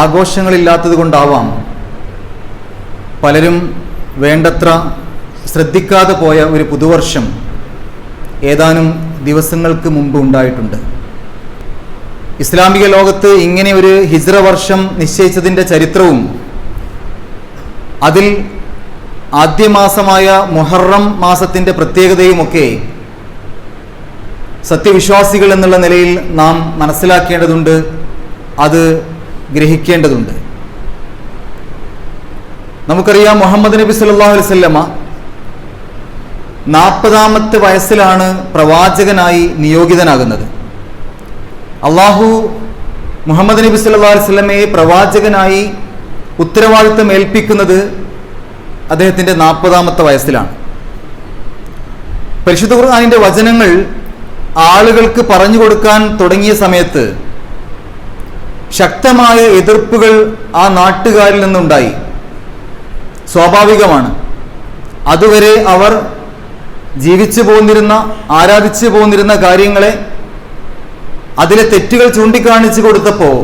ആഘോഷങ്ങളില്ലാത്തത് കൊണ്ടാവാം. പലരും വേണ്ടത്ര ശ്രദ്ധിക്കാതെ പോയ ഒരു പുതുവർഷം ഏതാനും ദിവസങ്ങൾക്ക് മുമ്പ് ഉണ്ടായിട്ടുണ്ട്. ഇസ്ലാമിക ലോകത്ത് ഇങ്ങനെ ഒരു ഹിജ്ര വർഷം നിശ്ചയിച്ചതിന്റെ ചരിത്രവും അതിൽ ആദ്യമാസമായ മുഹറം മാസത്തിന്റെ പ്രത്യേകതയുമൊക്കെ സത്യവിശ്വാസികൾ എന്നുള്ള നിലയിൽ നാം മനസ്സിലാക്കേണ്ടതുണ്ട്. അത് ഗ്രഹിക്കേണ്ടതുണ്ട്. നമുക്കറിയാം മുഹമ്മദ് നബി സല്ലല്ലാഹു അലൈവല്ലമ്മ നാൽപ്പതാമത്തെ വയസ്സിലാണ് പ്രവാചകനായി നിയോഗിതനാകുന്നത്. അള്ളാഹു മുഹമ്മദ് നബി സല്ലാ അലൈഹി വസല്ലമയെ പ്രവാചകനായി ഉത്തരവാദിത്തം ഏൽപ്പിക്കുന്നത് അദ്ദേഹത്തിന്റെ നാൽപ്പതാമത്തെ വയസ്സിലാണ്. പരിശുദ്ധ ഖുർആാനിന്റെ വചനങ്ങൾ ആളുകൾക്ക് പറഞ്ഞു കൊടുക്കാൻ തുടങ്ങിയ സമയത്ത് ശക്തമായ എതിർപ്പുകൾ ആ നാട്ടുകാരിൽ നിന്നുണ്ടായി. സ്വാഭാവികമാണ്. അതുവരെ അവർ ജീവിച്ചു പോന്നിരുന്ന ആരാധിച്ചു പോന്നിരുന്ന കാര്യങ്ങളെ അതിലെ തെറ്റുകൾ ചൂണ്ടിക്കാണിച്ചു കൊടുത്തപ്പോൾ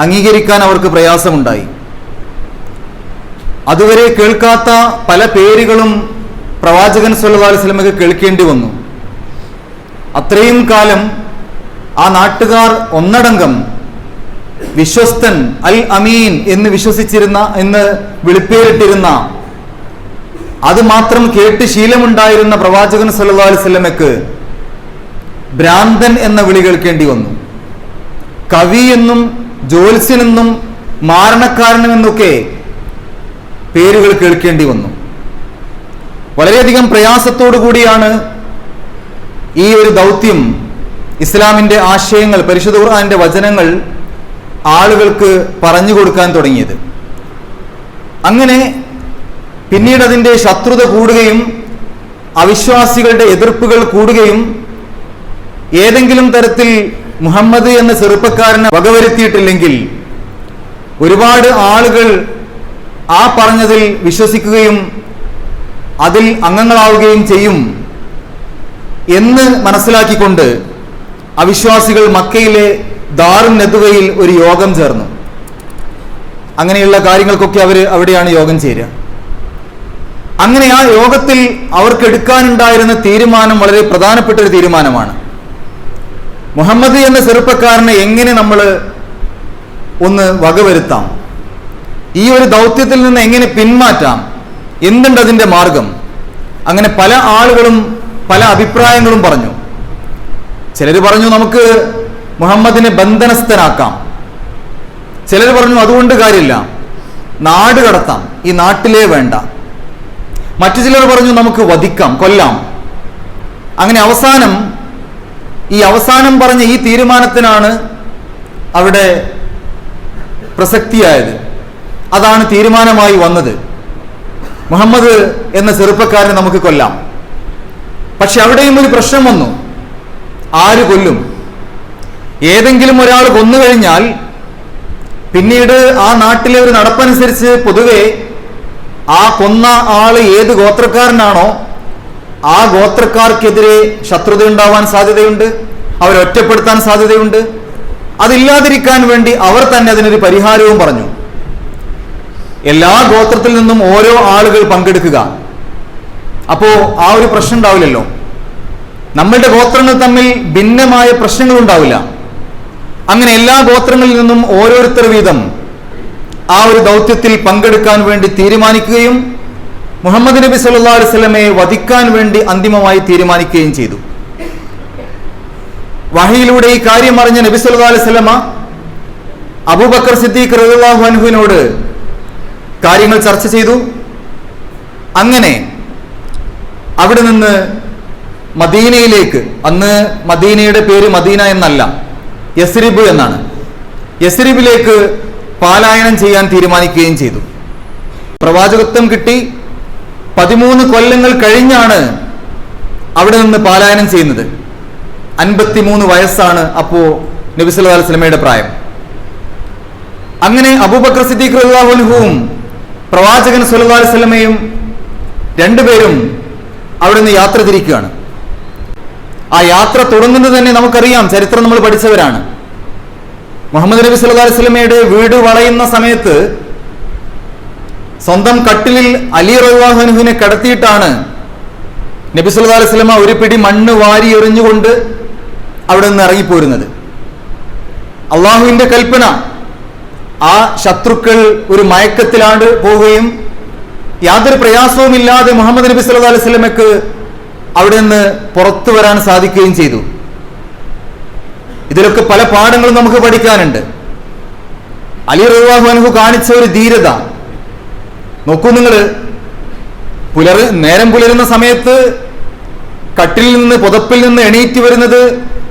അംഗീകരിക്കാൻ അവർക്ക് പ്രയാസമുണ്ടായി. അതുവരെ കേൾക്കാത്ത പല പേരുകളും പ്രവാചകൻ സല്ലല്ലാഹു അലൈഹി വസല്ലമയ്ക്ക് കേൾക്കേണ്ടി വന്നു. അത്രയും കാലം ആ നാട്ടുകാർ ഒന്നടങ്കം വിശ്വസ്തൻ അൽ അമീൻ എന്ന് വിശ്വസിച്ചിരുന്ന എന്ന് വിളിപ്പേരിട്ടിരുന്ന അത് മാത്രം കേട്ട് ശീലമുണ്ടായിരുന്ന പ്രവാചകൻ സല്ലല്ലാഹു അലൈഹി വസല്ലമയ്ക്ക് ഭ്രാന്തൻ എന്ന വിളി കേൾക്കേണ്ടി വന്നു. കവി എന്നും ജ്യോത്സ്യനെന്നും മാരണക്കാരനെന്നൊക്കെ പേരുകൾ കേൾക്കേണ്ടി വന്നു. വളരെയധികം പ്രയാസത്തോടു കൂടിയാണ് ഈ ഒരു ദൗത്യം ഇസ്ലാമിന്റെ ആശയങ്ങൾ പരിശുദ്ധ ഖുർആാനിന്റെ വചനങ്ങൾ ആളുകൾക്ക് പറഞ്ഞു കൊടുക്കാൻ തുടങ്ങിയത്. അങ്ങനെ പിന്നീട് അതിന്റെ ശത്രുത കൂടുകയും അവിശ്വാസികളുടെ എതിർപ്പുകൾ കൂടുകയും ഏതെങ്കിലും തരത്തിൽ മുഹമ്മദ് എന്ന ചെറുപ്പക്കാരനെ വകവരുത്തിയിട്ടില്ലെങ്കിൽ ഒരുപാട് ആളുകൾ ആ പറഞ്ഞതിൽ വിശ്വസിക്കുകയും അതിൽ അംഗങ്ങളാവുകയും ചെയ്യും എന്ന് മനസ്സിലാക്കിക്കൊണ്ട് അവിശ്വാസികൾ മക്കയിലെ ദാറുൻ നെതുവയിൽ ഒരു യോഗം ചേർന്നു. അങ്ങനെയുള്ള കാര്യങ്ങൾക്കൊക്കെ അവർ അവിടെയാണ് യോഗം ചേരുക. അങ്ങനെ ആ യോഗത്തിൽ അവർക്ക് എടുക്കാനുണ്ടായിരുന്ന തീരുമാനം വളരെ പ്രധാനപ്പെട്ട ഒരു തീരുമാനമാണ്. മുഹമ്മദ് എന്ന ചെറുപ്പക്കാരനെ എങ്ങനെ നമ്മൾ ഒന്ന് വകവരുത്താം? ഈ ഒരു ദൗത്യത്തിൽ നിന്ന് എങ്ങനെ പിന്മാറ്റാം? എന്തുണ്ട് അതിന്റെ മാർഗം? അങ്ങനെ പല ആളുകളും പല അഭിപ്രായങ്ങളും പറഞ്ഞു. ചിലർ പറഞ്ഞു നമുക്ക് മുഹമ്മദിനെ ബന്ധനസ്ഥനാക്കാം. ചിലർ പറഞ്ഞു അതുകൊണ്ട് കാര്യമില്ല. നാട് കടത്താം. ഈ നാട്ടിലേ വേണ്ട. മറ്റു ചിലർ പറഞ്ഞു നമുക്ക് വധിക്കാം കൊല്ലാം. അങ്ങനെ അവസാനം ഈ അവസാനം പറഞ്ഞ ഈ തീരുമാനത്തിനാണ് അവിടെ പ്രസക്തിയായത്. അതാണ് തീരുമാനമായി വന്നത്. മുഹമ്മദ് എന്ന ചെറുപ്പക്കാരനെ നമുക്ക് കൊല്ലാം. പക്ഷെ അവിടെയും ഒരു പ്രശ്നം വന്നു. ആര് കൊല്ലും? ഏതെങ്കിലും ഒരാൾ കൊന്നു കഴിഞ്ഞാൽ പിന്നീട് ആ നാട്ടിലെ ഒരു നടപ്പനുസരിച്ച് പൊതുവെ ആ കൊന്ന ആൾ ഏത് ഗോത്രക്കാരനാണോ ആ ഗോത്രക്കാർക്കെതിരെ ശത്രുത ഉണ്ടാവാൻ സാധ്യതയുണ്ട് അവരെ ഒറ്റപ്പെടുത്താൻ സാധ്യതയുണ്ട്. അതില്ലാതിരിക്കാൻ വേണ്ടി അവർ തന്നെ അതിനൊരു പരിഹാരവും പറഞ്ഞു. എല്ലാ ഗോത്രത്തിൽ നിന്നും ഓരോ ആളുകൾ പങ്കെടുക്കുക. അപ്പോ ആ ഒരു പ്രശ്നം ഉണ്ടാവില്ലല്ലോ. നമ്മളുടെ ഗോത്രങ്ങൾ തമ്മിൽ ഭിന്നമായ പ്രശ്നങ്ങൾ ഉണ്ടാവില്ല അങ്ങനെ എല്ലാ ഗോത്രങ്ങളിൽ നിന്നും ഓരോരുത്തർ വീതം ആ ഒരു ദൗത്യത്തിൽ പങ്കെടുക്കാൻ വേണ്ടി തീരുമാനിക്കുകയും മുഹമ്മദ് നബി സല്ലാ അലൈഹി സ്വലമയെ വധിക്കാൻ വേണ്ടി അന്തിമമായി തീരുമാനിക്കുകയും ചെയ്തു. വഹിയിലൂടെ ഈ കാര്യം അറിഞ്ഞ നബി സല്ലാ അലൈഹി സ്വലമ അബൂബക്കർ സിദ്ദീഖ് റഹുല്ലാഹു അനുഹുവിനോട് കാര്യങ്ങൾ ചർച്ച ചെയ്തു. അങ്ങനെ അവിടെ നിന്ന് മദീനയിലേക്ക് അന്ന് മദീനയുടെ പേര് മദീന എന്നല്ല യസ്രിബ് എന്നാണ്. യസ്രിബിലേക്ക് പാലായനം ചെയ്യാൻ തീരുമാനിക്കുകയും ചെയ്തു. പ്രവാചകത്വം കിട്ടി. പതിമൂന്ന് കൊല്ലങ്ങൾ കഴിഞ്ഞാണ് അവിടെ നിന്ന് പാലായനം ചെയ്യുന്നത്. അൻപത്തിമൂന്ന് വയസ്സാണ് അപ്പോ നബി സിനിമയുടെ പ്രായം. അങ്ങനെ അബൂബക്കർ സിദ്ദീഖ് റളിയല്ലാഹുവും പ്രവാചകൻ സുല്ലാ വസല്ലമയും രണ്ടുപേരും അവിടെ നിന്ന് യാത്ര തിരിക്കുകയാണ്. ആ യാത്ര തുടങ്ങുന്നത് തന്നെ നമുക്കറിയാം. ചരിത്രം നമ്മൾ പഠിച്ചവരാണ്. മുഹമ്മദ് നബി സല്ലല്ലാഹു അലൈഹി വസല്ലമയുടെ വീട് വളയുന്ന സമയത്ത് സ്വന്തം കട്ടിലിൽ അലി റഹ്വാഹനുഹിനെ കടത്തിയിട്ടാണ് നബി അലൈഹി വസല്ലമ ഒരു പിടി മണ്ണ് വാരി എറിഞ്ഞുകൊണ്ട് അവിടെ നിന്ന് ഇറങ്ങിപ്പോരുന്നത്. അള്ളാഹുവിന്റെ കൽപ്പന ആ ശത്രുക്കൾ ഒരു മയക്കത്തിലാണ്ട് പോവുകയും യാതൊരു പ്രയാസവുമില്ലാതെ മുഹമ്മദ് നബി സല്ലല്ലാഹു അലൈഹി വസല്ലമയ്ക്ക് അവിടെ നിന്ന് പുറത്തു വരാൻ സാധിക്കുകയും ചെയ്തു. ഇതിലൊക്കെ പല പാഠങ്ങളും നമുക്ക് പഠിക്കാനുണ്ട്. അലി റഹ്വാഹു അനുഹു കാണിച്ച ഒരു ധീരത. നോക്കൂ നിങ്ങൾ പുലർ നേരം പുലരുന്ന സമയത്ത് കട്ടിൽ നിന്ന് പുതപ്പിൽ നിന്ന് എണീറ്റ് വരുന്നത്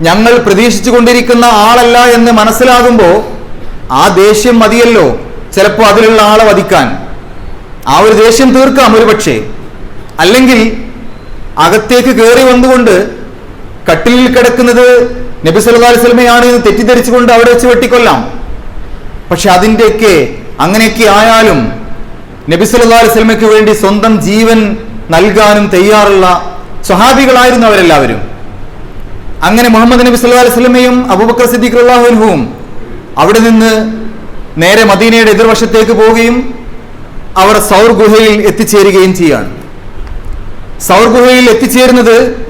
ഞങ്ങൾ പ്രതീക്ഷിച്ചു കൊണ്ടിരിക്കുന്ന ആളല്ല എന്ന് മനസ്സിലാകുമ്പോൾ ആ ദേഷ്യം മതിയല്ലോ. ചിലപ്പോൾ അതിലുള്ള ആളെ വധിക്കാൻ. ആ ഒരു ദേഷ്യം തീർക്കാം ഒരു പക്ഷേ അല്ലെങ്കിൽ അകത്തേക്ക് കയറി വന്നുകൊണ്ട് കട്ടിലിൽ കിടക്കുന്നത് നബി സല്ലാ അലൈഹി വസല്ലമയാണ് എന്ന് തെറ്റിദ്ധരിച്ചുകൊണ്ട് അവിടെ വെച്ച് വെട്ടിക്കൊല്ലാം. പക്ഷെ അതിന്റെയൊക്കെ അങ്ങനെയൊക്കെ ആയാലും നബി സല്ലാ അലൈഹി വസല്ലമയ്ക്ക് വേണ്ടി സ്വന്തം ജീവൻ നൽകാനും തയ്യാറുള്ള സ്വഹാബികളായിരുന്നു അവരെല്ലാവരും. അങ്ങനെ മുഹമ്മദ് നബി സല്ലാ വസല്ലമയും അബൂബക്കർ സിദ്ദീഖ് അള്ളാഹുഹുവും അവിടെ നിന്ന് നേരെ മദീനയുടെ എതിർവശത്തേക്ക് പോവുകയും അവർ സൗർ ഗുഹയിൽ എത്തിച്ചേരുകയും ചെയ്യാണ് സൗർ ഗുഹയിൽ എത്തിച്ചേരുന്നത്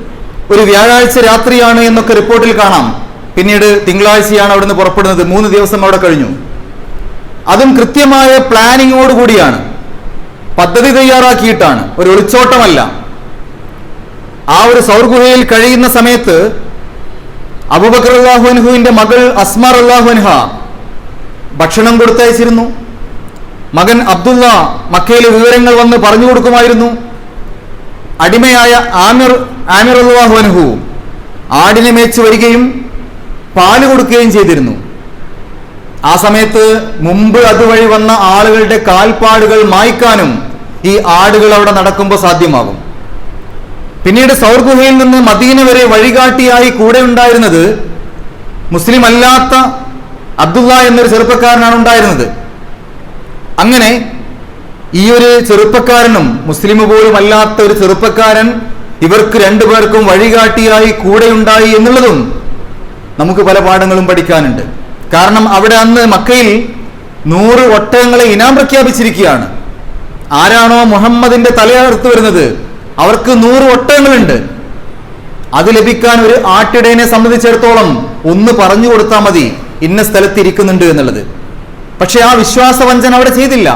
ഒരു വ്യാഴാഴ്ച രാത്രിയാണ് എന്നൊക്കെ റിപ്പോർട്ടിൽ കാണാം. പിന്നീട് തിങ്കളാഴ്ചയാണ് അവിടുന്ന് പുറപ്പെടുന്നത്. മൂന്ന് ദിവസം അവിടെ കഴിഞ്ഞു. അതും കൃത്യമായ പ്ലാനിങ്ങോട് കൂടിയാണ്. പദ്ധതി തയ്യാറാക്കിയിട്ടാണ്. ഒരു ഒളിച്ചോട്ടമല്ല. ആ ഒരു സൗർഗുഹയിൽ കഴിയുന്ന സമയത്ത് അബൂബക്കർ അള്ളാഹുഅൻഹുവിന്റെ മകൾ അസ്മാർ അള്ളാഹുഅൻഹ ഭക്ഷണം കൊടുത്തയച്ചിരുന്നു. മകൻ അബ്ദുള്ള മക്കയിലെ വിവരങ്ങൾ വന്ന് പറഞ്ഞു കൊടുക്കുമായിരുന്നു. അടിമയായ ആമിർ ആമിർ അള്ളാഹുഅൻഹു ആടിനെ മേച്ച് വരികയും പാൽ കൊടുക്കുകയും ചെയ്തിരുന്നു. ആ സമയത്ത് മുമ്പ് അതുവഴി വന്ന ആളുകളുടെ കാൽപ്പാടുകൾ മായ്ക്കാനും ഈ ആടുകൾ അവിടെ നടക്കുമ്പോൾ സാധ്യമാകും. പിന്നീട് സൗർഗുഹയിൽ നിന്ന് മദീന വരെ വഴികാട്ടിയായി കൂടെ ഉണ്ടായിരുന്നത് മുസ്ലിം അല്ലാത്ത അബ്ദുള്ള എന്നൊരു ചെറുപ്പക്കാരനാണ് ഉണ്ടായിരുന്നത്. അങ്ങനെ ഈ ഒരു ചെറുപ്പക്കാരനും മുസ്ലിം പോലും അല്ലാത്ത ഒരു ചെറുപ്പക്കാരൻ ഇവർക്ക് രണ്ടുപേർക്കും വഴികാട്ടിയായി കൂടെയുണ്ടായി എന്നുള്ളതും നമുക്ക് പല പാഠങ്ങളും പഠിക്കാനുണ്ട്. കാരണം അവിടെ അന്ന് മക്കയിൽ നൂറ് ഒട്ടകങ്ങളെ ഇനാം പ്രഖ്യാപിച്ചിരിക്കുകയാണ്. ആരാണോ മുഹമ്മദിന്റെ തലയർത്ത് വരുന്നത് അവർക്ക് നൂറ് ഒട്ടകങ്ങളുണ്ട്. അത് ലഭിക്കാൻ ഒരു ആട്ടിടയനെ സംബന്ധിച്ചിടത്തോളം ഒന്ന് പറഞ്ഞു കൊടുത്താൽ മതി ഇന്ന സ്ഥലത്ത് ഇരിക്കുന്നുണ്ട് എന്നുള്ളത്. പക്ഷെ ആ വിശ്വാസവഞ്ചന അവിടെ ചെയ്തില്ല.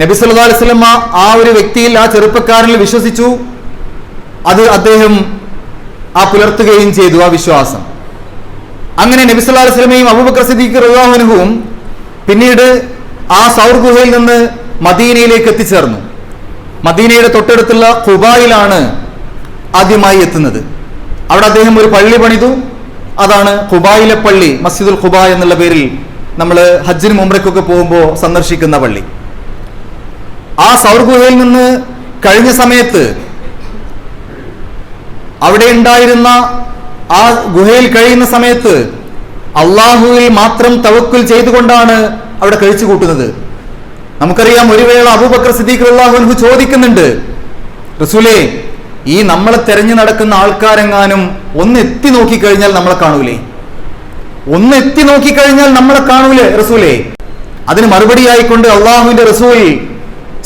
നബി സല്ലല്ലാഹു അലൈഹി വസല്ലമ ആ ഒരു വ്യക്തിയിൽ ആ ചെറുപ്പക്കാരനിൽ വിശ്വസിച്ചു. അത് അദ്ദേഹം ആ പുലർത്തുകയും ചെയ്തു ആ വിശ്വാസം. അങ്ങനെ നബി സല്ലല്ലാഹു അലൈഹി വസല്ലമയും അബൂബക്കർ സിദ്ദീഖ് റളിയല്ലാഹു പിന്നീട് ആ സൗർ ഗുഹയിൽ നിന്ന് മദീനയിലേക്ക് എത്തിച്ചേർന്നു. മദീനയുടെ തൊട്ടടുത്തുള്ള ഖുബായിലാണ് ആദ്യമായി എത്തുന്നത്. അവിടെ അദ്ദേഹം ഒരു പള്ളി പണിതു. അതാണ് ഖുബായിലെ പള്ളി മസ്ജിദുൽ ഖുബ എന്നുള്ള പേരിൽ നമ്മൾ ഹജ്ജിന് മുംറയ്ക്കൊക്കെ പോകുമ്പോൾ സന്ദർശിക്കുന്ന പള്ളി. ആ സൗർ ഗുഹയിൽ നിന്ന് കഴിഞ്ഞ സമയത്ത് അവിടെ ഉണ്ടായിരുന്ന ആ ഗുഹയിൽ കഴിയുന്ന സമയത്ത് അള്ളാഹുവിൽ മാത്രം തവക്കുൽ ചെയ്തുകൊണ്ടാണ് അവിടെ കഴിച്ചു കൂട്ടുന്നത്. നമുക്കറിയാം ഒരു വേള അബൂബക്കർ സിദ്ദീഖ് അള്ളാഹുനു ചോദിക്കുന്നുണ്ട് റസൂലേ ഈ നമ്മളെ തെരഞ്ഞു നടക്കുന്ന ആൾക്കാരെങ്ങാനും ഒന്ന് എത്തി നോക്കിക്കഴിഞ്ഞാൽ നമ്മളെ കാണൂലേ? ഒന്ന് എത്തി നോക്കിക്കഴിഞ്ഞാൽ നമ്മളെ കാണൂലേ റസൂലേ? അതിന് മറുപടിയായിക്കൊണ്ട് അള്ളാഹുവിന്റെ റസൂൽ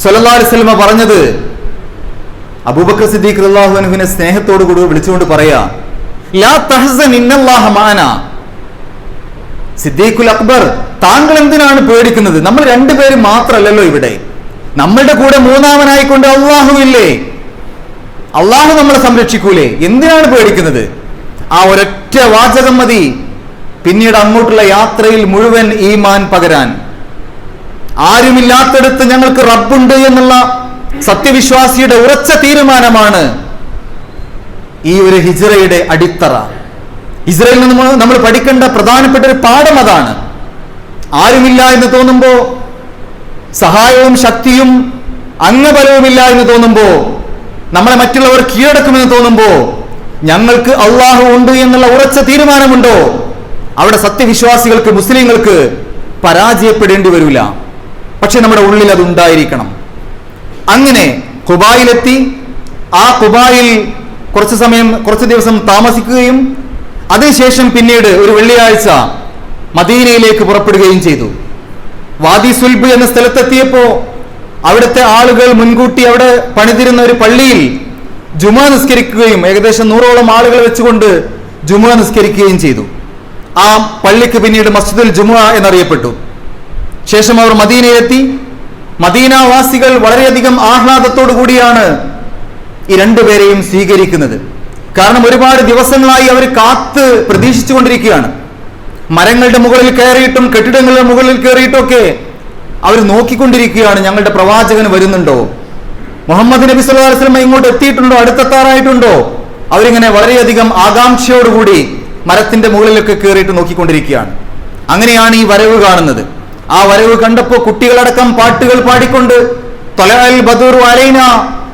അലൈഹി വസല്ലമ പറഞ്ഞത് അബൂബക്കർ സിദ്ദീഖ് അള്ളാഹുവിനെ സ്നേഹത്തോടു കൂടി വിളിച്ചുകൊണ്ട് പറയാ ലാ സിദ്ദീഖുൽ അക്ബർ താങ്കൾ എന്തിനാണ് പേടിക്കുന്നത്? നമ്മൾ രണ്ടുപേരും മാത്രമല്ലല്ലോ ഇവിടെ. നമ്മളുടെ കൂടെ മൂന്നാമനായിക്കൊണ്ട് അള്ളാഹു ഇല്ലേ? അള്ളാഹു നമ്മളെ സംരക്ഷിക്കൂലേ? എന്തിനാണ് പേടിക്കുന്നത്? ആ ഒരൊറ്റ വാചകം മതി. പിന്നീട് അങ്ങോട്ടുള്ള യാത്രയിൽ മുഴുവൻ ഈമാൻ പകരാൻ. ആരുമില്ലാത്തടത്ത് ഞങ്ങൾക്ക് റബ്ബുണ്ട് എന്നുള്ള സത്യവിശ്വാസിയുടെ ഉറച്ച തീരുമാനമാണ് ഈ ഒരു ഹിജ്റയുടെ അടിത്തറ. ഇസ്രയേലിൽ നിന്ന് നമ്മൾ- പഠിക്കേണ്ട പ്രധാനപ്പെട്ട ഒരു പാഠം അതാണ്. ആരുമില്ല എന്ന് തോന്നുമ്പോ സഹായവും ശക്തിയും അംഗബലവുമില്ല എന്ന് തോന്നുമ്പോ നമ്മളെ മറ്റുള്ളവർ കീഴടക്കുമെന്ന് തോന്നുമ്പോ ഞങ്ങൾക്ക് അള്ളാഹു ഉണ്ട് എന്നുള്ള ഉറച്ച തീരുമാനമുണ്ടോ? അവിടെ സത്യവിശ്വാസികൾക്ക് മുസ്ലിങ്ങൾക്ക് പരാജയപ്പെടേണ്ടി വരില്ല പക്ഷെ നമ്മുടെ ഉള്ളിൽ അത് ഉണ്ടായിരിക്കണം. അങ്ങനെ കുബായിലെത്തി. ആ കുബായിൽ കുറച്ച് സമയം കുറച്ച് ദിവസം താമസിക്കുകയും അതിനുശേഷം പിന്നീട് ഒരു വെള്ളിയാഴ്ച മദീനയിലേക്ക് പുറപ്പെടുകയും ചെയ്തു. വാദി സുൽബ് എന്ന സ്ഥലത്തെത്തിയപ്പോ അവിടുത്തെ ആളുകൾ മുൻകൂട്ടി അവിടെ പണിതിരുന്ന ഒരു പള്ളിയിൽ ജുമ നിസ്കരിക്കുകയും ഏകദേശം നൂറോളം ആളുകൾ വെച്ചുകൊണ്ട് ജുമ നിസ്കരിക്കുകയും ചെയ്തു. ആ പള്ളിക്ക് പിന്നീട് മസ്ജിദുൽ ജുമ എന്നറിയപ്പെട്ടു. ശേഷം അവർ മദീനയിലെത്തി. മദീനാവാസികൾ വളരെയധികം ആഹ്ലാദത്തോടു കൂടിയാണ് ഈ രണ്ടുപേരെയും സ്വീകരിക്കുന്നത്. കാരണം ഒരുപാട് ദിവസങ്ങളായി അവർ കാത്ത് പ്രതീക്ഷിച്ചുകൊണ്ടിരിക്കുകയാണ് മരങ്ങളുടെ മുകളിൽ കയറിയിട്ടും കെട്ടിടങ്ങളുടെ മുകളിൽ കയറിയിട്ടൊക്കെ അവർ നോക്കിക്കൊണ്ടിരിക്കുകയാണ്. ഞങ്ങളുടെ പ്രവാചകൻ വരുന്നുണ്ടോ? മുഹമ്മദ് നബി അലൈഹി വസല്ലം ഇങ്ങോട്ട് എത്തിയിട്ടുണ്ടോ? അടുത്തെത്താറായിട്ടുണ്ടോ? അവരിങ്ങനെ വളരെയധികം ആകാംക്ഷയോടുകൂടി മരത്തിന്റെ മുകളിലൊക്കെ കയറിയിട്ട് നോക്കിക്കൊണ്ടിരിക്കുകയാണ്. അങ്ങനെയാണ് ഈ വരവ് കാണുന്നത്. ആ വരവ് കണ്ടപ്പോൾ കുട്ടികളടക്കം പാട്ടുകൾ പാടിക്കൊണ്ട് തൊലഅൽ ബദൂർ അലൈന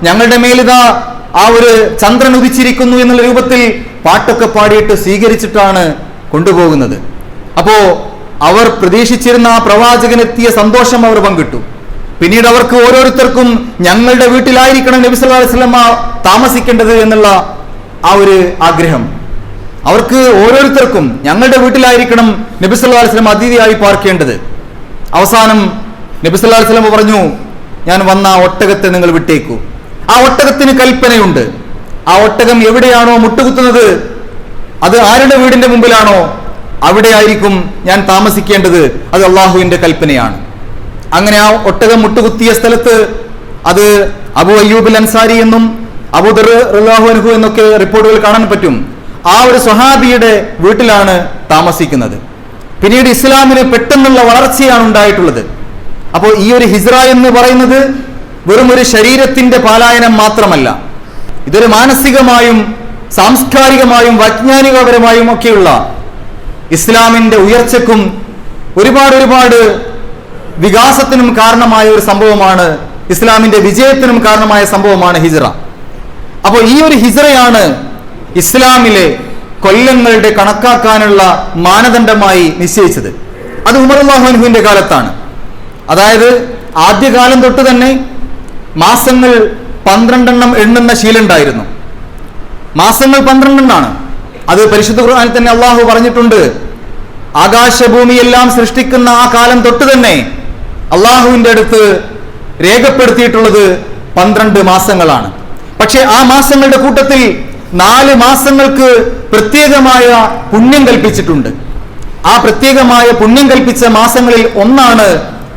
ഞങ്ങളുടെ മേലിതാ ആ ഒരു ചന്ദ്രൻ ഉദിച്ചിരിക്കുന്നു എന്നുള്ള രൂപത്തിൽ പാട്ടൊക്കെ പാടിയിട്ട് സ്വീകരിച്ചിട്ടാണ് കൊണ്ടുപോകുന്നത്. അപ്പോ അവർ പ്രതീക്ഷിച്ചിരുന്ന ആ പ്രവാചകനെത്തിയ സന്തോഷം അവർ പങ്കിട്ടു. പിന്നീട് അവർക്ക് ഓരോരുത്തർക്കും ഞങ്ങളുടെ വീട്ടിലായിരിക്കണം നബി സല്ലല്ലാഹു അലൈഹി വസല്ലമ താമസിക്കേണ്ടത് എന്നുള്ള ആ ഒരു ആഗ്രഹം. അവർക്ക് ഓരോരുത്തർക്കും ഞങ്ങളുടെ വീട്ടിലായിരിക്കണം നബി അലൈഹി വസല്ലം അതിഥിയായി പാർക്കേണ്ടത്. അവസാനം നബിസ്വല്ലാ പറഞ്ഞു ഞാൻ വന്ന ആ ഒട്ടകത്തെ നിങ്ങൾ വിട്ടേക്കൂ. ആ ഒട്ടകത്തിന് കൽപ്പനയുണ്ട്. ആ ഒട്ടകം എവിടെയാണോ മുട്ടുകുത്തുന്നത്? അത് ആരുടെ വീടിന്റെ മുമ്പിലാണോ? അവിടെ ആയിരിക്കും ഞാൻ താമസിക്കേണ്ടത്. അത് അള്ളാഹുവിന്റെ കൽപ്പനയാണ്. അങ്ങനെ ആ ഒട്ടകം മുട്ടുകുത്തിയ സ്ഥലത്ത് അത് അബു അയ്യൂബിൽ അൻസാരി എന്നും അബുദർ റഹു അൻഹു എന്നൊക്കെ റിപ്പോർട്ടുകൾ കാണാൻ പറ്റും. ആ ഒരു സ്വഹാബിയുടെ വീട്ടിലാണ് താമസിക്കുന്നത്. പിന്നീട് ഇസ്ലാമിന് പെട്ടെന്നുള്ള വളർച്ചയാണ് ഉണ്ടായിട്ടുള്ളത്. അപ്പോൾ ഈ ഒരു ഹിസ്ര എന്ന് പറയുന്നത് വെറും ഒരു ശരീരത്തിന്റെ പാലായനം മാത്രമല്ല ഇതൊരു മാനസികമായും സാംസ്കാരികമായും വൈജ്ഞാനികപരമായും ഒക്കെയുള്ള ഇസ്ലാമിന്റെ ഉയർച്ചക്കും ഒരുപാട് ഒരുപാട് വികാസത്തിനും കാരണമായ ഒരു സംഭവമാണ് ഇസ്ലാമിന്റെ വിജയത്തിനും കാരണമായ സംഭവമാണ് ഹിജ്റ. അപ്പോൾ ഈ ഒരു ഹിജ്റയാണ് ഇസ്ലാമിലെ കൊല്ലങ്ങളുടെ കണക്കാക്കാനുള്ള മാനദണ്ഡമായി നിശ്ചയിച്ചത്. അത് ഉമർ അള്ളാഹുവിന്റെ കാലത്താണ്. അതായത് ആദ്യകാലം തൊട്ട് തന്നെ മാസങ്ങൾ പന്ത്രണ്ടെണ്ണം എണ്ണുന്ന ശീലുണ്ടായിരുന്നു മാസങ്ങൾ പന്ത്രണ്ടെണ്ണാണ്. അത് പരിശുദ്ധ ഖുർആാനിൽ തന്നെ അള്ളാഹു പറഞ്ഞിട്ടുണ്ട്. ആകാശഭൂമിയെല്ലാം സൃഷ്ടിക്കുന്ന ആ കാലം തൊട്ട് തന്നെ അള്ളാഹുവിന്റെ അടുത്ത് രേഖപ്പെടുത്തിയിട്ടുള്ളത് പന്ത്രണ്ട് മാസങ്ങളാണ്. പക്ഷെ ആ മാസങ്ങളുടെ കൂട്ടത്തിൽ നാല് മാസങ്ങൾക്ക് പ്രത്യേകമായ പുണ്യം കൽപ്പിച്ചിട്ടുണ്ട്. ആ പ്രത്യേകമായ പുണ്യം കൽപ്പിച്ച മാസങ്ങളിൽ ഒന്നാണ്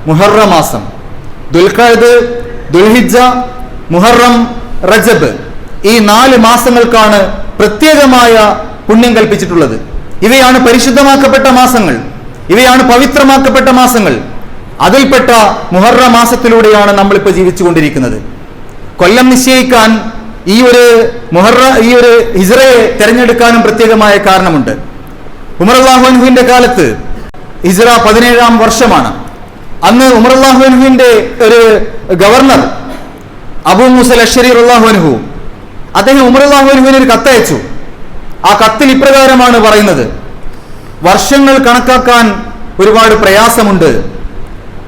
മുഹറ മാസം. ദുൽഖഅദ് ദുൽഹിജ മുഹറം റജബ്. ഈ നാല് മാസങ്ങൾക്കാണ് പ്രത്യേകമായ പുണ്യം കൽപ്പിച്ചിട്ടുള്ളത്. ഇവയാണ് പരിശുദ്ധമാക്കപ്പെട്ട മാസങ്ങൾ. ഇവയാണ് പവിത്രമാക്കപ്പെട്ട മാസങ്ങൾ. അതിൽപ്പെട്ട മുഹറ മാസത്തിലൂടെയാണ് നമ്മളിപ്പോൾ ജീവിച്ചുകൊണ്ടിരിക്കുന്നത്. കൊല്ലം നിശ്ചയിക്കാൻ ഈ ഒരു മുഹറ ഈ ഒരു ഹിസ്റയെ തെരഞ്ഞെടുക്കാനും പ്രത്യേകമായ കാരണമുണ്ട്. ഉമർ അള്ളാഹുവിന്റെ കാലത്ത് ഹിസ്റ പതിനേഴാം വർഷമാണ്. അന്ന് ഉമർ അള്ളാഹുവിന്റെ ഒരു ഗവർണർ അബു മുസൽ അഷരി അള്ളാഹുഅൻഹു അദ്ദേഹം ഉമർ അള്ളാഹുവിന് ഒരു കത്തയച്ചു. ആ കത്തിൽ ഇപ്രകാരമാണ് പറയുന്നത്. വർഷങ്ങൾ കണക്കാക്കാൻ ഒരുപാട് പ്രയാസമുണ്ട്.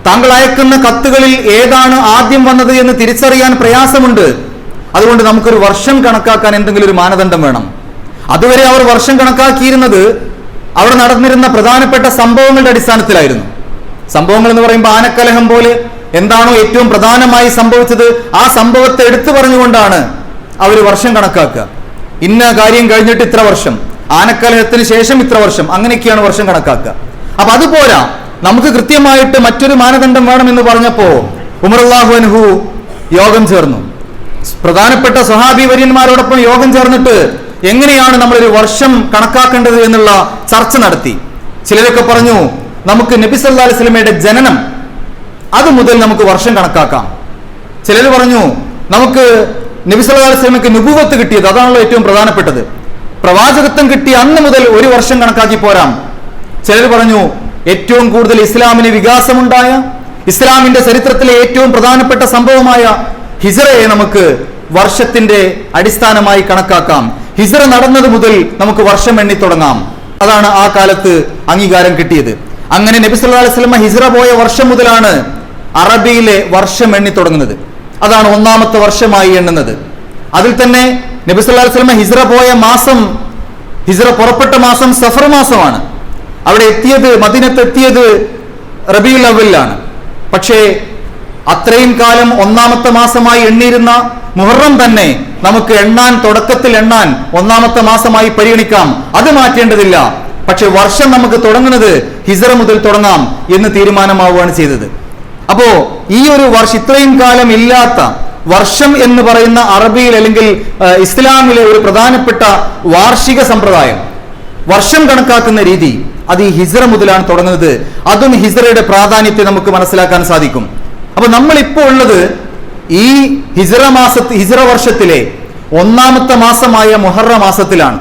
താങ്കൾ അയക്കുന്ന കത്തുകളിൽ ഏതാണ് ആദ്യം വന്നത് എന്ന് തിരിച്ചറിയാൻ പ്രയാസമുണ്ട്. അതുകൊണ്ട് നമുക്കൊരു വർഷം കണക്കാക്കാൻ എന്തെങ്കിലും ഒരു മാനദണ്ഡം വേണം. അതുവരെ അവർ വർഷം കണക്കാക്കിയിരുന്നത് അവിടെ നടന്നിരുന്ന പ്രധാനപ്പെട്ട സംഭവങ്ങളുടെ അടിസ്ഥാനത്തിലായിരുന്നു. സംഭവങ്ങൾ എന്ന് പറയുമ്പോൾ ആനക്കലഹം പോലെ എന്താണോ ഏറ്റവും പ്രധാനമായി സംഭവിച്ചത് ആ സംഭവത്തെ എടുത്തു പറഞ്ഞുകൊണ്ടാണ് അവർ വർഷം കണക്കാക്കുക. ഇന്ന കാര്യം കഴിഞ്ഞിട്ട് ഇത്ര വർഷം ആനക്കലഹത്തിന് ശേഷം ഇത്ര വർഷം അങ്ങനെയൊക്കെയാണ് വർഷം കണക്കാക്കുക. അപ്പൊ അതുപോരാ നമുക്ക് കൃത്യമായിട്ട് മറ്റൊരു മാനദണ്ഡം വേണമെന്ന് പറഞ്ഞപ്പോ ഉമർല്ലാഹു അൻഹു യോഗം ചേർന്നു. പ്രധാനപ്പെട്ട സഹാബി വര്യന്മാരോടൊപ്പം യോഗം ചേർന്നിട്ട് എങ്ങനെയാണ് നമ്മൾ ഒരു വർഷം കണക്കാക്കേണ്ടത് എന്നുള്ള ചർച്ച നടത്തി. ചിലരൊക്കെ പറഞ്ഞു നമുക്ക് നബി സല്ലാ അലൈഹി സ്വലമയുടെ ജനനം അത് മുതൽ നമുക്ക് വർഷം കണക്കാക്കാം. ചിലർ പറഞ്ഞു നമുക്ക് നബി സല്ലാ അലൈഹി സ്വലമയ്ക്ക് നുപൂവത്ത് കിട്ടിയത് അതാണല്ലോ ഏറ്റവും പ്രധാനപ്പെട്ടത്. പ്രവാചകത്വം കിട്ടിയ അന്ന് മുതൽ ഒരു വർഷം കണക്കാക്കി പോരാം. ചിലർ പറഞ്ഞു ഏറ്റവും കൂടുതൽ ഇസ്ലാമിന് വികാസമുണ്ടായ ഇസ്ലാമിന്റെ ചരിത്രത്തിലെ ഏറ്റവും പ്രധാനപ്പെട്ട സംഭവമായ ഹിസറയെ നമുക്ക് വർഷത്തിന്റെ അടിസ്ഥാനമായി കണക്കാക്കാം. ഹിസറ നടന്നത് മുതൽ നമുക്ക് വർഷം എണ്ണി തുടങ്ങാം. അതാണ് ആ കാലത്ത് അംഗീകാരം കിട്ടിയത്. അങ്ങനെ നബി സല്ലാ അലൈഹി ഹിസ്റ പോയ വർഷം മുതലാണ് അറബിയിലെ വർഷം എണ്ണി തുടങ്ങുന്നത്. അതാണ് ഒന്നാമത്തെ വർഷമായി എണ്ണുന്നത്. അതിൽ തന്നെ നബി സല്ലാ അലൈഹി ഹിസ്റ പോയ മാസം ഹിസറ പുറപ്പെട്ട മാസം സഫർ മാസമാണ്. അവിടെ എത്തിയത് മദീനത്ത് എത്തിയത് റബിയുൽ അവലിലാണ് പക്ഷേ അത്രയും കാലം ഒന്നാമത്തെ മാസമായി എണ്ണിയിരുന്ന മുഹറം തന്നെ നമുക്ക് എണ്ണാൻ തുടക്കത്തിൽ എണ്ണാൻ ഒന്നാമത്തെ മാസമായി പരിഗണിക്കാം. അത് മാറ്റേണ്ടതില്ല. പക്ഷെ വർഷം നമുക്ക് തുടങ്ങുന്നത് ഹിസറ മുതൽ തുടങ്ങാം എന്ന് തീരുമാനമാവുകയാണ് ചെയ്തത്. അപ്പോ ഈ ഒരു വർഷം ഇത്രയും കാലം ഇല്ലാത്ത വർഷം എന്ന് പറയുന്ന അറബിയിൽ അല്ലെങ്കിൽ ഇസ്ലാമിലെ ഒരു പ്രധാനപ്പെട്ട വാർഷിക സമ്പ്രദായം വർഷം കണക്കാക്കുന്ന രീതി അത് ഈ ഹിസറ മുതലാണ് തുടങ്ങുന്നത്. അതും ഹിസറയുടെ പ്രാധാന്യത്തെ നമുക്ക് മനസ്സിലാക്കാൻ സാധിക്കും. അപ്പൊ നമ്മൾ ഇപ്പോൾ ഉള്ളത് ഈ ഹിജറ മാസത്തി ഹിജറ വർഷത്തിലെ ഒന്നാമത്തെ മാസമായ മുഹറ മാസത്തിലാണ്.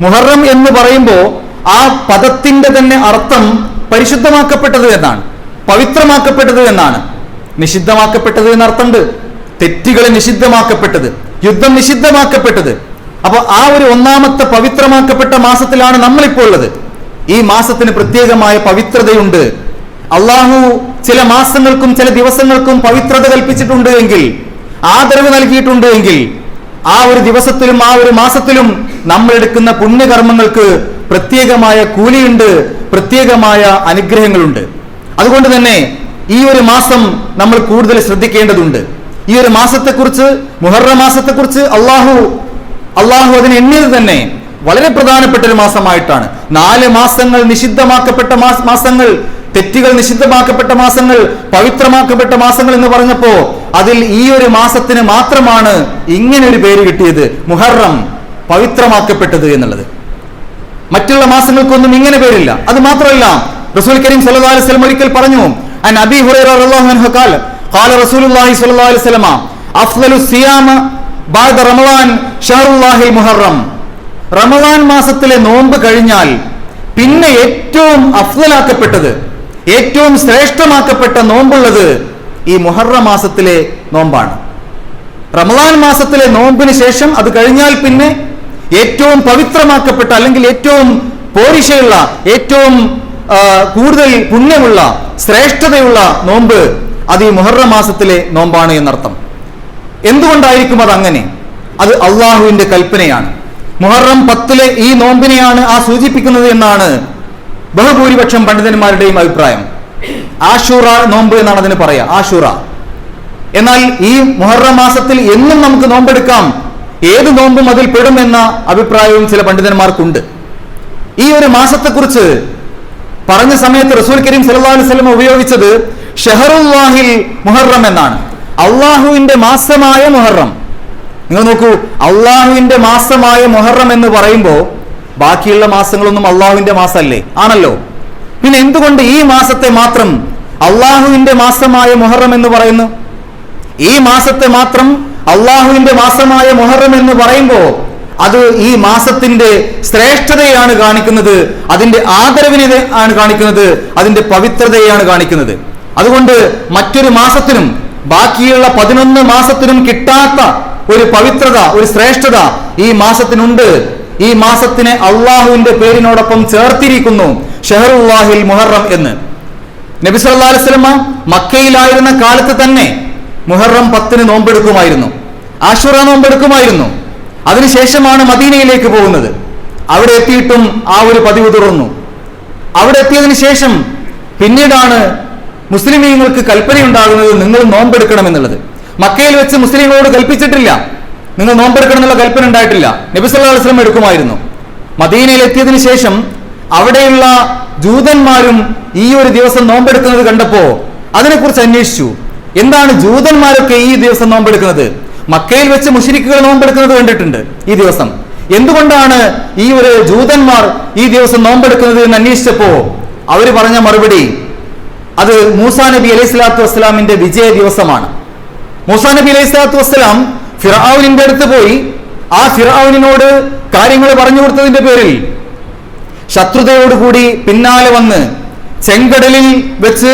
മുഹറം എന്ന് പറയുമ്പോൾ ആ പദത്തിന്റെ തന്നെ അർത്ഥം പരിശുദ്ധമാക്കപ്പെട്ടത് എന്നാണ്. പവിത്രമാക്കപ്പെട്ടത് എന്നാണ്. നിഷിദ്ധമാക്കപ്പെട്ടത് എന്ന അർത്ഥമുണ്ട് തെറ്റുകൾ നിഷിദ്ധമാക്കപ്പെട്ടത്. യുദ്ധം നിഷിദ്ധമാക്കപ്പെട്ടത്. അപ്പൊ ആ ഒരു ഒന്നാമത്തെ പവിത്രമാക്കപ്പെട്ട മാസത്തിലാണ് നമ്മളിപ്പോൾ ഉള്ളത്. ഈ മാസത്തിന് പ്രത്യേകമായ പവിത്രതയുണ്ട്. അള്ളാഹു ചില മാസങ്ങൾക്കും ചില ദിവസങ്ങൾക്കും പവിത്രത കൽപ്പിച്ചിട്ടുണ്ട് എങ്കിൽ ആദരവ് നൽകിയിട്ടുണ്ട് എങ്കിൽ ആ ഒരു ദിവസത്തിലും ആ ഒരു മാസത്തിലും നമ്മൾ എടുക്കുന്ന പുണ്യകർമ്മങ്ങൾക്ക് പ്രത്യേകമായ കൂലിയുണ്ട് പ്രത്യേകമായ അനുഗ്രഹങ്ങളുണ്ട്. അതുകൊണ്ട് തന്നെ ഈ ഒരു മാസം നമ്മൾ കൂടുതൽ ശ്രദ്ധിക്കേണ്ടതുണ്ട്. ഈ ഒരു മാസത്തെക്കുറിച്ച് മുഹറ മാസത്തെക്കുറിച്ച് അള്ളാഹു അള്ളാഹു അതിന് എണ്ണിയത് തന്നെ വളരെ പ്രധാനപ്പെട്ട ഒരു മാസമായിട്ടാണ്. നാല് മാസങ്ങൾ നിഷിദ്ധമാക്കപ്പെട്ട മാസങ്ങൾ തെറ്റുകൾ നിഷിദ്ധമാക്കപ്പെട്ട മാസങ്ങൾ പവിത്രമാക്കപ്പെട്ട മാസങ്ങൾ എന്ന് പറഞ്ഞപ്പോ അതിൽ ഈ ഒരു മാസത്തിന് മാത്രമാണ് ഇങ്ങനെ ഒരു പേര് കിട്ടിയത് മുഹറം പവിത്രമാക്കപ്പെട്ടത് എന്നുള്ളത്. മറ്റുള്ള മാസങ്ങൾക്കൊന്നും ഇങ്ങനെ പേരില്ല. അത് മാത്രമല്ല റസൂൽ കരീം സല്ലല്ലാഹു അലൈഹി വസല്ലം ഒരിക്കൽ പറഞ്ഞു മാസത്തിലെ നോമ്പ് കഴിഞ്ഞാൽ പിന്നെ ഏറ്റവും അഫ്ളലാക്കപ്പെട്ടത് ഏറ്റവും ശ്രേഷ്ഠമാക്കപ്പെട്ട നോമ്പുള്ളത് ഈ മുഹറ മാസത്തിലെ നോമ്പാണ്. റമദാൻ മാസത്തിലെ നോമ്പിന് ശേഷം അത് കഴിഞ്ഞാൽ പിന്നെ ഏറ്റവും പവിത്രമാക്കപ്പെട്ട അല്ലെങ്കിൽ ഏറ്റവും പോരിശയുള്ള ഏറ്റവും കൂടുതൽ പുണ്യമുള്ള ശ്രേഷ്ഠതയുള്ള നോമ്പ് അത് ഈ മുഹറ മാസത്തിലെ നോമ്പാണ് എന്നർത്ഥം. എന്തുകൊണ്ടായിരിക്കും അത് അങ്ങനെ? അത് അള്ളാഹുവിന്റെ കൽപ്പനയാണ്. മുഹറം പത്തിലെ ഈ നോമ്പിനെയാണ് ആ സൂചിപ്പിക്കുന്നത് എന്നാണ് ബഹുഭൂരിപക്ഷം പണ്ഡിതന്മാരുടെയും അഭിപ്രായം. ആഷൂറ നോമ്പ് എന്നാണ് അതിന് പറയാ. ആഷൂറ. എന്നാൽ ഈ മുഹറം മാസത്തിൽ എന്നും നമുക്ക് നോമ്പെടുക്കാം. ഏത് നോമ്പും അതിൽ പെടുമെന്ന അഭിപ്രായവും ചില പണ്ഡിതന്മാർക്കുണ്ട്. ഈ ഒരു മാസത്തെക്കുറിച്ച് പറഞ്ഞ സമയത്ത് റസൂൽ കരീം സല്ലല്ലാഹു അലൈഹി വസല്ലം ഉപയോഗിച്ചത് ഷഹറുല്ലാഹിൽ മുഹറം എന്നാണ്. അള്ളാഹുവിന്റെ മാസമായ മുഹറം. നിങ്ങൾ നോക്കൂ അള്ളാഹുവിന്റെ മാസമായ മുഹറം എന്ന് പറയുമ്പോൾ ബാക്കിയുള്ള മാസങ്ങളൊന്നും അള്ളാഹുവിന്റെ മാസമല്ലേ ആണല്ലോ. പിന്നെ എന്തുകൊണ്ട് ഈ മാസത്തെ മാത്രം അള്ളാഹുവിന്റെ മാസമായ മുഹറം എന്ന് പറയുന്നു? ഈ മാസത്തെ മാത്രം അള്ളാഹുവിന്റെ മാസമായ മുഹറം എന്ന് പറയുമ്പോ അത് ഈ മാസത്തിന്റെ ശ്രേഷ്ഠതയാണ് കാണിക്കുന്നത് അതിന്റെ ആദരവിനെ ആണ് കാണിക്കുന്നത് അതിന്റെ പവിത്രതയാണ് കാണിക്കുന്നത്. അതുകൊണ്ട് മറ്റൊരു മാസത്തിനും ബാക്കിയുള്ള പതിനൊന്ന് മാസത്തിനും കിട്ടാത്ത ഒരു പവിത്രത ഒരു ശ്രേഷ്ഠത ഈ മാസത്തിനുണ്ട് ഈ മാസത്തിനെ അള്ളാഹുവിന്റെ പേരിനോടൊപ്പം ചേർത്തിരിക്കുന്നു ഷെഹറുല്ലാഹിൽ മുഹറം എന്ന്. നബി സല്ലല്ലാഹു അലൈഹി വസല്ലമ മക്കയിലായിരുന്ന കാലത്ത് തന്നെ മുഹറം പത്തിന് നോമ്പെടുക്കുമായിരുന്നു. ആഷുറ നോമ്പെടുക്കുമായിരുന്നു. അതിനുശേഷമാണ് മദീനയിലേക്ക് പോകുന്നത്. അവിടെ എത്തിയിട്ടും ആ ഒരു പതിവ് തുടർന്നു. അവിടെ എത്തിയതിനു ശേഷം പിന്നീടാണ് മുസ്ലിമീങ്ങൾക്ക് കൽപ്പനയുണ്ടാകുന്നത് നിങ്ങൾ നോമ്പെടുക്കണം എന്നുള്ളത്. മക്കയിൽ വെച്ച് മുസ്ലിങ്ങളോട് കൽപ്പിച്ചിട്ടില്ല. നിങ്ങൾ നോമ്പെടുക്കണം എന്നുള്ള കൽപ്പന ഉണ്ടായിട്ടില്ല. നബി സല്ലല്ലാഹു അലൈഹി വസല്ലം എടുക്കുമായിരുന്നു. മദീനയിൽ എത്തിയതിനു ശേഷം അവിടെയുള്ള ജൂതന്മാരും ഈ ഒരു ദിവസം നോമ്പെടുക്കുന്നത് കണ്ടപ്പോ അതിനെക്കുറിച്ച് അന്വേഷിച്ചു. എന്താണ് ജൂതന്മാരൊക്കെ ഈ ദിവസം നോമ്പെടുക്കുന്നത്? മക്കയിൽ വെച്ച് മുഷിരിക്കുകൾ നോമ്പെടുക്കുന്നത് കണ്ടിട്ടുണ്ട് ഈ ദിവസം. എന്തുകൊണ്ടാണ് ഈ ഒരു ജൂതന്മാർ ഈ ദിവസം നോമ്പെടുക്കുന്നത് എന്ന് അന്വേഷിച്ചപ്പോ അവർ പറഞ്ഞ മറുപടി അത് മൂസാ നബി അലൈഹി സ്വലാത്തു വസ്സലാമിന്റെ വിജയ ദിവസമാണ്. മൂസാ നബി അലൈഹി സ്വലാത്തു വസ്സലാം ഫിറാവുനിന്റെ അടുത്ത് പോയി. ആ ഫിറാവുനിനോട് കാര്യങ്ങൾ പറഞ്ഞു കൊടുത്തതിന്റെ പേരിൽ ശത്രുതയോടുകൂടി പിന്നാലെ വന്ന് ചെങ്കടലിൽ വെച്ച്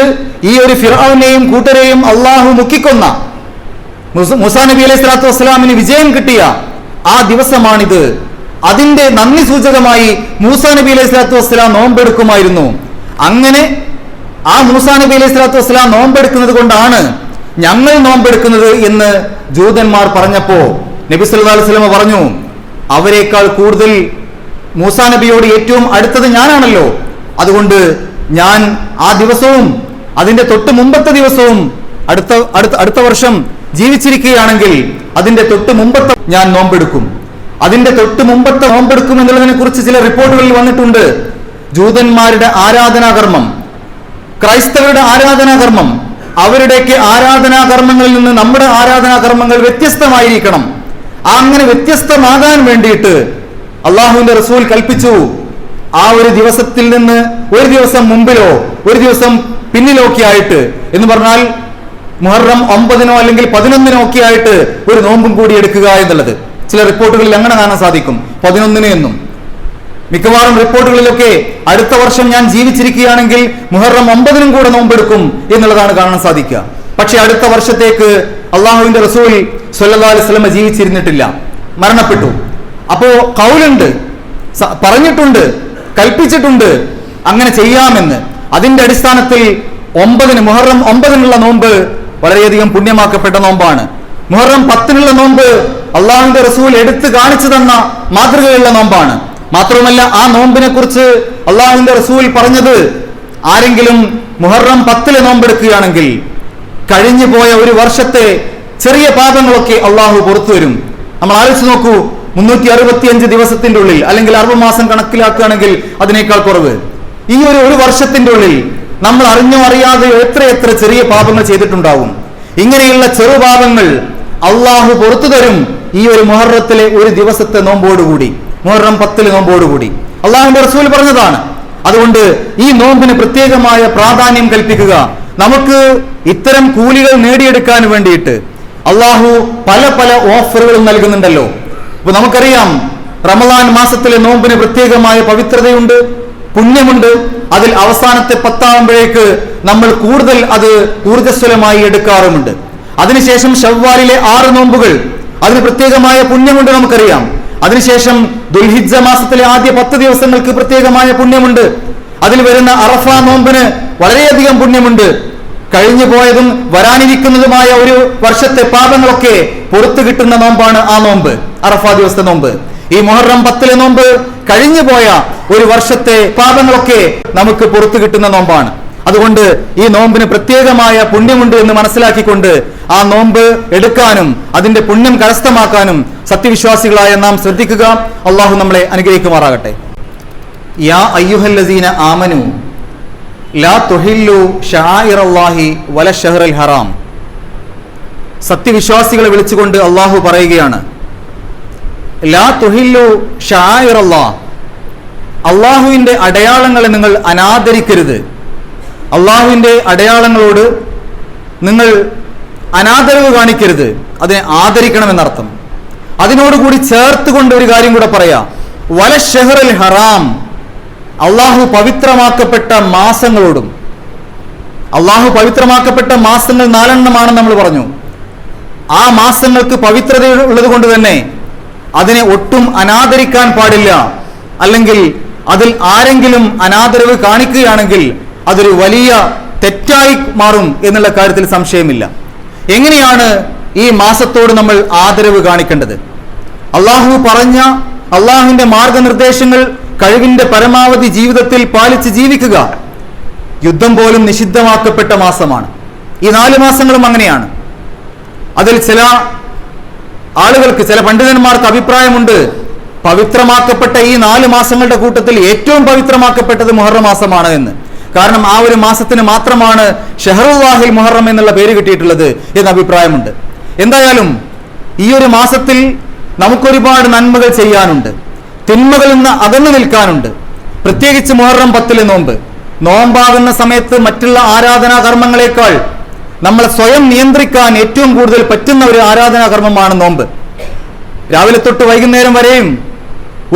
ഈ ഒരു ഫിറാവിനെയും കൂട്ടരെയും അള്ളാഹു മുക്കിക്കൊന്ന. മുസാ നബി അലൈഹി സ്വലാത്തു വസ്സലാമിന് വിജയം കിട്ടിയ ആ ദിവസമാണിത്. അതിന്റെ നന്ദി സൂചകമായി മൂസാ നബി അലൈഹി സ്വലാത്തു വസ്സലാം നോമ്പെടുക്കുമായിരുന്നു. അങ്ങനെ ആ മൂസാ നബി അലൈഹി സ്വലാത്തു വസ്സലാം നോമ്പെടുക്കുന്നത് കൊണ്ടാണ് ഞങ്ങൾ നോമ്പെടുക്കുന്നത് എന്ന് ജൂതന്മാർ പറഞ്ഞപ്പോ നബി സല്ലല്ലാഹു അലൈഹി വസല്ലമ പറഞ്ഞു അവരെക്കാൾ കൂടുതൽ മൂസാ നബിയോട് ഏറ്റവും അടുത്തത് ഞാനാണല്ലോ. അതുകൊണ്ട് ഞാൻ ആ ദിവസവും അതിന്റെ തൊട്ട് മുമ്പത്തെ ദിവസവും അടുത്ത അടുത്ത അടുത്ത വർഷം ജീവിച്ചിരിക്കുകയാണെങ്കിൽ അതിന്റെ തൊട്ട് മുമ്പത്തെ ഞാൻ നോമ്പെടുക്കും. അതിന്റെ തൊട്ട് മുമ്പത്തെ നോമ്പെടുക്കും എന്നുള്ളതിനെ കുറിച്ച് ചില റിപ്പോർട്ടുകളിൽ വന്നിട്ടുണ്ട്. ജൂതന്മാരുടെ ആരാധനാകർമ്മം ക്രൈസ്തവരുടെ ആരാധനാകർമ്മം അവരുടെയൊക്കെ ആരാധനാകർമ്മങ്ങളിൽ നിന്ന് നമ്മുടെ ആരാധനാകർമ്മങ്ങൾ വ്യത്യസ്തമായിരിക്കണം. അങ്ങനെ വ്യത്യസ്തമാകാൻ വേണ്ടിയിട്ട് അള്ളാഹുവിന്റെ റസൂൽ കൽപ്പിച്ചു. ആ ഒരു ദിവസത്തിൽ നിന്ന് ഒരു ദിവസം മുമ്പിലോ ഒരു ദിവസം പിന്നിലോ ഒക്കെ ആയിട്ട് എന്ന് പറഞ്ഞാൽ മുഹറം ഒമ്പതിനോ അല്ലെങ്കിൽ പതിനൊന്നിനോ ഒക്കെ ആയിട്ട് ഒരു നോമ്പും കൂടി എടുക്കുക എന്നുള്ളത്. ചില റിപ്പോർട്ടുകളിൽ അങ്ങനെ കാണാൻ സാധിക്കും. പതിനൊന്നിന് എന്നും. മിക്കവാറും റിപ്പോർട്ടുകളിലൊക്കെ അടുത്ത വർഷം ഞാൻ ജീവിച്ചിരിക്കുകയാണെങ്കിൽ മുഹറം ഒമ്പതിനും കൂടെ നോമ്പെടുക്കും എന്നുള്ളതാണ് കാണാൻ സാധിക്കുക. പക്ഷെ അടുത്ത വർഷത്തേക്ക് അള്ളാഹുവിന്റെ റസൂൽ സല്ലല്ലാഹു അലൈഹി വസല്ലമ ജീവിച്ചിരുന്നിട്ടില്ല. മരണപ്പെട്ടു. അപ്പോ കൗലുണ്ട്. പറഞ്ഞിട്ടുണ്ട്. കൽപ്പിച്ചിട്ടുണ്ട്. അങ്ങനെ ചെയ്യാമെന്ന്. അതിന്റെ അടിസ്ഥാനത്തിൽ ഒമ്പതിന് മുഹറം ഒമ്പതിനുള്ള നോമ്പ് വളരെയധികം പുണ്യമാക്കപ്പെട്ട നോമ്പാണ്. മുഹറം പത്തിനുള്ള നോമ്പ് അള്ളാഹുവിന്റെ റസൂൽ എടുത്തു കാണിച്ചു തന്ന മാതൃകയുള്ള നോമ്പാണ്. മാത്രവുമല്ല ആ നോമ്പിനെ കുറിച്ച് അള്ളാഹുവിന്റെ റസൂൽ പറഞ്ഞത് ആരെങ്കിലും മുഹറം പത്തിലെ നോമ്പെടുക്കുകയാണെങ്കിൽ കഴിഞ്ഞു പോയ ഒരു വർഷത്തെ ചെറിയ പാപങ്ങളൊക്കെ അള്ളാഹു പുറത്തു വരും. നമ്മൾ ആലോചിച്ച് നോക്കൂ മുന്നൂറ്റി അറുപത്തിയഞ്ച് ദിവസത്തിന്റെ ഉള്ളിൽ അല്ലെങ്കിൽ അറുപത് മാസം കണക്കിലാക്കുകയാണെങ്കിൽ അതിനേക്കാൾ കുറവ്. ഈ ഒരു ഒരു വർഷത്തിന്റെ ഉള്ളിൽ നമ്മൾ അറിഞ്ഞോ അറിയാതെയോ എത്ര എത്ര ചെറിയ പാപങ്ങൾ ചെയ്തിട്ടുണ്ടാവും. ഇങ്ങനെയുള്ള ചെറുപാപങ്ങൾ അള്ളാഹു പുറത്തു തരും ഈ ഒരു മുഹറത്തിലെ ഒരു ദിവസത്തെ നോമ്പോടുകൂടി. മുഹറം പത്തിൽ നോമ്പോടുകൂടി. അള്ളാഹുന്റെ റസൂൽ പറഞ്ഞതാണ് അതുകൊണ്ട് ഈ നോമ്പിന് പ്രത്യേകമായ പ്രാധാന്യം കൽപ്പിക്കുക. നമുക്ക് ഇത്തരം കൂലികൾ നേടിയെടുക്കാൻ വേണ്ടിയിട്ട് അള്ളാഹു പല പല ഓഫറുകളും നൽകുന്നുണ്ടല്ലോ. ഇപ്പൊ നമുക്കറിയാം റമദാൻ മാസത്തിലെ നോമ്പിന് പ്രത്യേകമായ പവിത്രതയുണ്ട് പുണ്യമുണ്ട്. അതിൽ അവസാനത്തെ പത്താകുമ്പോഴേക്ക് നമ്മൾ കൂടുതൽ അത് ഊർജസ്വലമായി എടുക്കാറുമുണ്ട്. അതിനുശേഷം ഷവ്വാലിലെ ആറ് നോമ്പുകൾ അതിന് പ്രത്യേകമായ പുണ്യമുണ്ട് നമുക്കറിയാം. അതിനുശേഷം ദുൽഹിജ മാസത്തിലെ ആദ്യ പത്ത് ദിവസങ്ങൾക്ക് പ്രത്യേകമായ പുണ്യമുണ്ട്. അതിൽ വരുന്ന അറഫ നോമ്പിന് വളരെയധികം പുണ്യമുണ്ട്. കഴിഞ്ഞു പോയതും വരാനിരിക്കുന്നതുമായ ഒരു വർഷത്തെ പാപങ്ങളൊക്കെ പുറത്തു കിട്ടുന്ന നോമ്പാണ് ആ നോമ്പ് അറഫ ദിവസത്തെ നോമ്പ്. ഈ മുഹറം പത്തിലെ നോമ്പ് കഴിഞ്ഞു പോയ ഒരു വർഷത്തെ പാപങ്ങളൊക്കെ നമുക്ക് പുറത്തു കിട്ടുന്ന നോമ്പാണ്. അതുകൊണ്ട് ഈ നോമ്പിന് പ്രത്യേകമായ പുണ്യമുണ്ട് എന്ന് മനസ്സിലാക്കിക്കൊണ്ട് ആ നോമ്പ് എടുക്കാനും അതിന്റെ പുണ്യം കരസ്ഥമാക്കാനും സത്യവിശ്വാസികളായ നാം ശ്രദ്ധിക്കുക. അള്ളാഹു നമ്മളെ അനുഗ്രഹിക്കുമാറാകട്ടെ. യാ അയ്യുഹല്ലസീന ആമനു ലാ തുഹില്ലു ഷാഇറല്ലാഹി വല ഹറാം. സത്യവിശ്വാസികളെ വിളിച്ചുകൊണ്ട് അള്ളാഹു പറയുകയാണ് ലാ തുഹില്ലു ഷായിറല്ലാ അള്ളാഹുവിന്റെ അടയാളങ്ങളെ നിങ്ങൾ അനാദരിക്കരുത്. അള്ളാഹുവിന്റെ അടയാളങ്ങളോട് നിങ്ങൾ അനാദരവ് കാണിക്കരുത്. അതിനെ ആദരിക്കണമെന്നർത്ഥം അതിനോടുകൂടി ചേർത്തുകൊണ്ട് ഒരു കാര്യം കൂടെ പറയാം. വല ഷെഹറൽ ഹറാം. അള്ളാഹു പവിത്രമാക്കപ്പെട്ട മാസങ്ങളോടും. അള്ളാഹു പവിത്രമാക്കപ്പെട്ട മാസങ്ങൾ നാലെണ്ണമാണെന്ന് നമ്മൾ പറഞ്ഞു. ആ മാസങ്ങൾക്ക് പവിത്രത ഉള്ളത് കൊണ്ട് തന്നെ അതിനെ ഒട്ടും അനാദരിക്കാൻ പാടില്ല. അല്ലെങ്കിൽ അതിൽ ആരെങ്കിലും അനാദരവ് കാണിക്കുകയാണെങ്കിൽ അതൊരു വലിയ തെറ്റായി മാറും എന്നുള്ള കാര്യത്തിൽ സംശയമില്ല. എങ്ങനെയാണ് ഈ മാസത്തോട് നമ്മൾ ആദരവ് കാണിക്കേണ്ടത്? അള്ളാഹു പറഞ്ഞ അള്ളാഹുവിന്റെ മാർഗനിർദ്ദേശങ്ങൾ കഴിവിന്റെ പരമാവധി ജീവിതത്തിൽ പാലിച്ച് ജീവിക്കുക യുദ്ധം പോലും നിഷിദ്ധമാക്കപ്പെട്ട മാസമാണ്. ഈ നാല് മാസങ്ങളും അങ്ങനെയാണ്. അതിൽ ചില ആളുകൾക്ക് ചില പണ്ഡിതന്മാർക്ക് അഭിപ്രായമുണ്ട്. പവിത്രമാക്കപ്പെട്ട ഈ നാല് മാസങ്ങളുടെ കൂട്ടത്തിൽ ഏറ്റവും പവിത്രമാക്കപ്പെട്ടത് മുഹറം മാസമാണ് എന്ന്. കാരണം ആ ഒരു മാസത്തിന് മാത്രമാണ് ഷെഹറുല്ലാഹിൽ മുഹറം എന്നുള്ള പേര് കിട്ടിയിട്ടുള്ളത് എന്ന അഭിപ്രായമുണ്ട്. എന്തായാലും ഈ ഒരു മാസത്തിൽ നമുക്കൊരുപാട് നന്മകൾ ചെയ്യാനുണ്ട്. തിന്മകളിൽ നിന്ന് അകന്നു നിൽക്കാനുണ്ട്. പ്രത്യേകിച്ച് മുഹറം പത്തിലെ നോമ്പ്. നോമ്പാകുന്ന സമയത്ത് മറ്റുള്ള ആരാധനാ കർമ്മങ്ങളെക്കാൾ നമ്മളെ സ്വയം നിയന്ത്രിക്കാൻ ഏറ്റവും കൂടുതൽ പറ്റുന്ന ഒരു ആരാധനാ കർമ്മമാണ് നോമ്പ്. രാവിലെ തൊട്ട് വൈകുന്നേരം വരെയും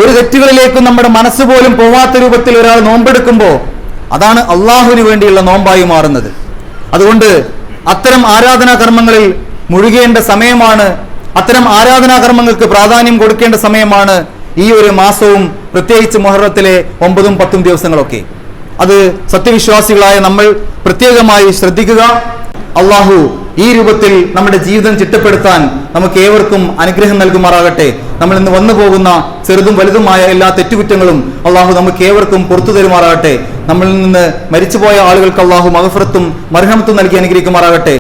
ഒരു തെറ്റുകളിലേക്കും നമ്മുടെ മനസ്സ് പോലും പോവാത്ത രൂപത്തിൽ ഒരാൾ നോമ്പെടുക്കുമ്പോൾ അതാണ് അള്ളാഹുവിന് വേണ്ടിയുള്ള നോമ്പായി മാറുന്നത്. അതുകൊണ്ട് അത്തരം ആരാധനാ കർമ്മങ്ങളിൽ മുഴുകേണ്ട സമയമാണ് അത്തരം ആരാധനാ കർമ്മങ്ങൾക്ക് പ്രാധാന്യം കൊടുക്കേണ്ട സമയമാണ് ഈ ഒരു മാസവും പ്രത്യേകിച്ച് മുഹറത്തിലെ ഒമ്പതും പത്തും ദിവസങ്ങളൊക്കെ. അത് സത്യവിശ്വാസികളായ നമ്മൾ പ്രത്യേകമായി ശ്രദ്ധിക്കുക. അള്ളാഹു ഈ രൂപത്തിൽ നമ്മുടെ ജീവിതം ചിട്ടപ്പെടുത്താൻ നമുക്ക് ഏവർക്കും അനുഗ്രഹം നൽകുമാറാകട്ടെ. നമ്മൾ ഇന്ന് വന്നു പോകുന്ന ചെറുതും വലുതുമായ എല്ലാ തെറ്റുകുറ്റങ്ങളും അള്ളാഹു നമുക്ക് ഏവർക്കും പുറത്തു തരുമാറാകട്ടെ. നമ്മളിൽ നിന്ന് മരിച്ചുപോയ ആളുകൾക്ക് അള്ളാഹു മഹഫറത്തും മർഹമത്തും നൽകി അനുഗ്രഹിക്കുമാറാകട്ടെ.